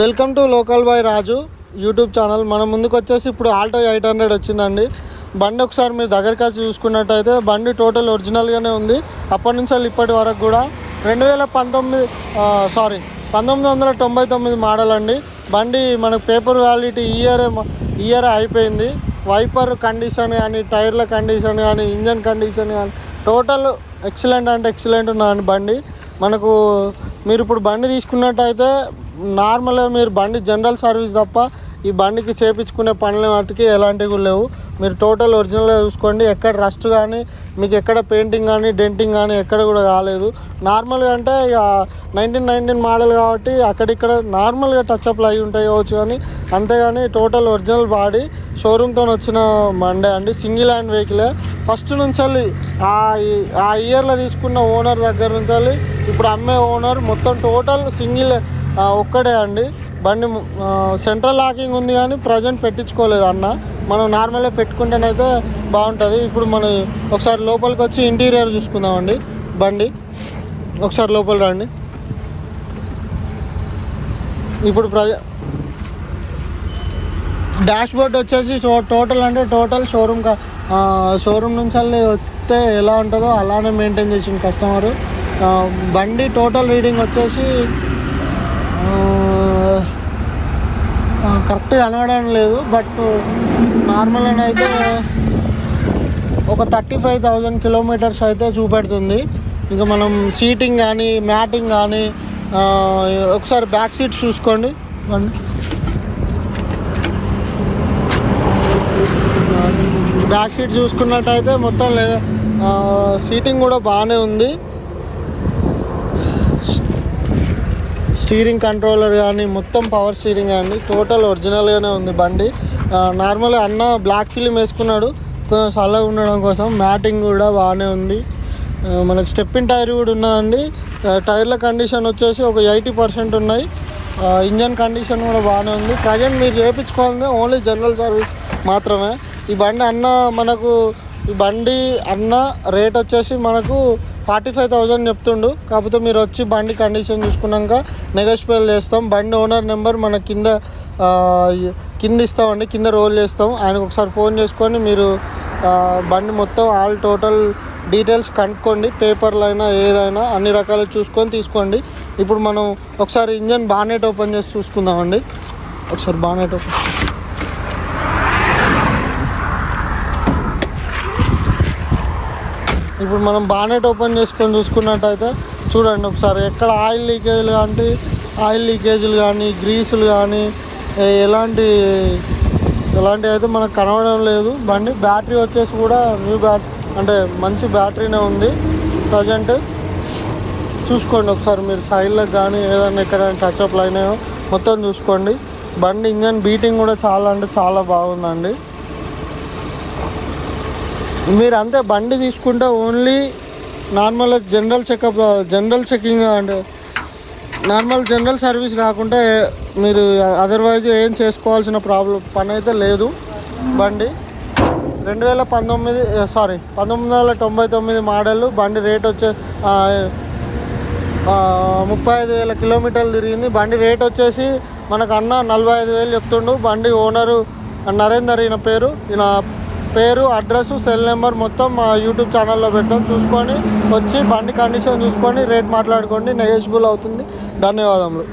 Welcome to local boy Raju YouTube channel. మన ముందుకు వచ్చేసి ఇప్పుడు ఆల్టో ఎయిట్ హండ్రెడ్ వచ్చిందండి. బండి ఒకసారి మీరు దగ్గరికి వచ్చి చూసుకున్నట్టయితే బండి టోటల్ ఒరిజినల్గానే ఉంది. అప్పటి నుంచి ఇప్పటి వరకు కూడా రెండు వేల పంతొమ్మిది సారీ పంతొమ్మిది వందల తొంభై తొమ్మిది మోడల్ అండి. బండి మనకు పేపర్ వ్యాలిటీ ఇయర్ ఇయర్ అయిపోయింది. వైపర్ కండిషన్ కానీ టైర్ల కండిషన్ కానీ ఇంజన్ కండిషన్ కానీ టోటల్ ఎక్సలెంట్ అంటే ఎక్సలెంట్ ఉన్నదండి బండి. మనకు మీరు ఇప్పుడు బండి తీసుకున్నట్టయితే నార్మల్గా మీరు బండి జనరల్ సర్వీస్ తప్ప ఈ బండికి చేపించుకునే పనులు మట్టుకి ఎలాంటివి లేవు. మీరు టోటల్ ఒరిజినల్గా చూసుకోండి. ఎక్కడ రస్ట్ కానీ మీకు ఎక్కడ పెయింటింగ్ కానీ డెంటింగ్ కానీ ఎక్కడ కూడా కాలేదు నార్మల్గా అంటే ఇక నైన్టీన్ నైన్టీన్ మోడల్ కాబట్టి అక్కడిక్కడ నార్మల్గా టచ్అప్లు అయి ఉంటాయి కావచ్చు కానీ అంతేగాని టోటల్ ఒరిజినల్ బాడీ షోరూమ్తో వచ్చిన మండే అండి. Single hand వెహికలే. ఫస్ట్ నుంచి వెళ్ళి ఆ ఇయర్లో తీసుకున్న ఓనర్ దగ్గర నుంచి ఇప్పుడు అమ్మే ఓనర్ మొత్తం టోటల్ సింగిల్ ఒక్కడే అండి. బండి సెంట్రల్ లాకింగ్ ఉంది కానీ ప్రజెంట్ పెట్టించుకోలేదు అన్న. మనం నార్మల్గా పెట్టుకుంటేనైతే బాగుంటుంది. ఇప్పుడు మనం ఒకసారి లోపలికి వచ్చి ఇంటీరియర్ చూసుకుందామండి. బండి ఒకసారి లోపల రండి. ఇప్పుడు ప్రజ డాష్ బోర్డ్ వచ్చేసి టోటల్ అంటే టోటల్ షోరూమ్ షోరూమ్ నుంచి వస్తే ఎలా ఉంటుందో అలానే మెయింటైన్ చేసింది కస్టమర్. బండి టోటల్ రీడింగ్ వచ్చేసి కరెక్ట్ కరెక్ట్గా కనబడడం లేదు బట్ నార్మల్ అని అయితే ఒక థర్టీ ఫైవ్ థౌజండ్ కిలోమీటర్స్ అయితే చూపెడుతుంది. ఇంకా మనం సీటింగ్ కానీ మ్యాటింగ్ కానీ ఒకసారి బ్యాక్ సీట్స్ చూసుకోండి. బ్యాక్ సీట్ చూసుకున్నట్టయితే మొత్తం లేదా సీటింగ్ కూడా బాగానే ఉంది. స్టీరింగ్ కంట్రోలర్ కానీ మొత్తం పవర్ స్టీరింగ్ కానీ టోటల్ ఒరిజినల్గానే ఉంది బండి. నార్మల్గా అన్న బ్లాక్ ఫిలిం వేసుకున్నాడు. కొంచెం చల్లగా ఉండడం కోసం మ్యాటింగ్ కూడా బాగానే ఉంది. మనకు మనకి స్టెప్పిన్ టైర్ కూడా ఉన్నదండి. టైర్ల కండిషన్ వచ్చేసి ఒక ఎయిటీ పర్సెంట్ ఉన్నాయి. ఇంజన్ కండిషన్ కూడా బాగానే ఉంది. ప్రజెంట్ మీరు చేయించుకోవాలంటే ఓన్లీ జనరల్ సర్వీస్ మాత్రమే. ఈ బండి అన్న మనకు ఈ బండి అన్న రేట్ వచ్చేసి మనకు ఫార్టీ ఫైవ్ థౌజండ్ చెప్తుండు. కాకపోతే మీరు వచ్చి బండి కండిషన్ చూసుకున్నాక నెగోషియబుల్ చేస్తాం. బండి ఓనర్ నెంబర్ మన కింద కింద ఇస్తామండి. కింద రోల్ చేస్తాం. ఆయనకు ఒకసారి ఫోన్ చేసుకొని మీరు బండి మొత్తం ఆల్ టోటల్ డీటెయిల్స్ కనుక్కోండి. పేపర్లు అయినా ఏదైనా అన్ని రకాలు చూసుకొని తీసుకోండి. ఇప్పుడు మనం ఒకసారి ఇంజన్ బానెట్ ఓపెన్ చేసి చూసుకుందామండి. ఒకసారి బానెట్ ఓపెన్ ఇప్పుడు మనం బానెట్ ఓపెన్ చేసుకొని చూసుకున్నట్టయితే చూడండి ఒకసారి ఎక్కడ ఆయిల్ లీకేజీలు కానీ ఆయిల్ లీకేజీలు కానీ గ్రీసులు కానీ ఎలాంటి ఎలాంటివి అయితే మనకు కనబడడం లేదు. బండి బ్యాటరీ వచ్చేసి కూడా న్యూ బ్యాటరీ అంటే మంచి బ్యాటరీనే ఉంది. ప్రజెంట్ చూసుకోండి ఒకసారి మీరు సైడ్లకు కానీ ఏదైనా ఎక్కడైనా టచ్అప్లు అయినాయో మొత్తం చూసుకోండి. బండి ఇంజన్ బీటింగ్ కూడా చాలా అంటే చాలా బాగుందండి. మీరు అంతే బండి తీసుకుంటే only normal general checkup general checking అంటే నార్మల్ జనరల్ సర్వీస్ కాకుండా మీరు అదర్వైజ్ ఏం చేసుకోవాల్సిన ప్రాబ్లం పని అయితే లేదు బండి. రెండు వేల పంతొమ్మిది సారీ పంతొమ్మిది వందల తొంభై తొమ్మిది మోడల్ బండి రేట్ వచ్చే ముప్పై ఐదు వేల కిలోమీటర్లు తిరిగింది. బండి రేట్ వచ్చేసి మనకు అన్న నలభై ఐదు వేలు చెప్తుండు. బండి ఓనరు నరేందర్ ఈయన పేరు. ఈయన పేరు అడ్రస్ సెల్ నెంబర్ మొత్తం మా యూట్యూబ్ ఛానల్లో పెట్టాం. చూసుకొని వచ్చి బండి కండిషన్ చూసుకొని రేట్ మాట్లాడుకోండి. నెగోషియబుల్ అవుతుంది. ధన్యవాదములు.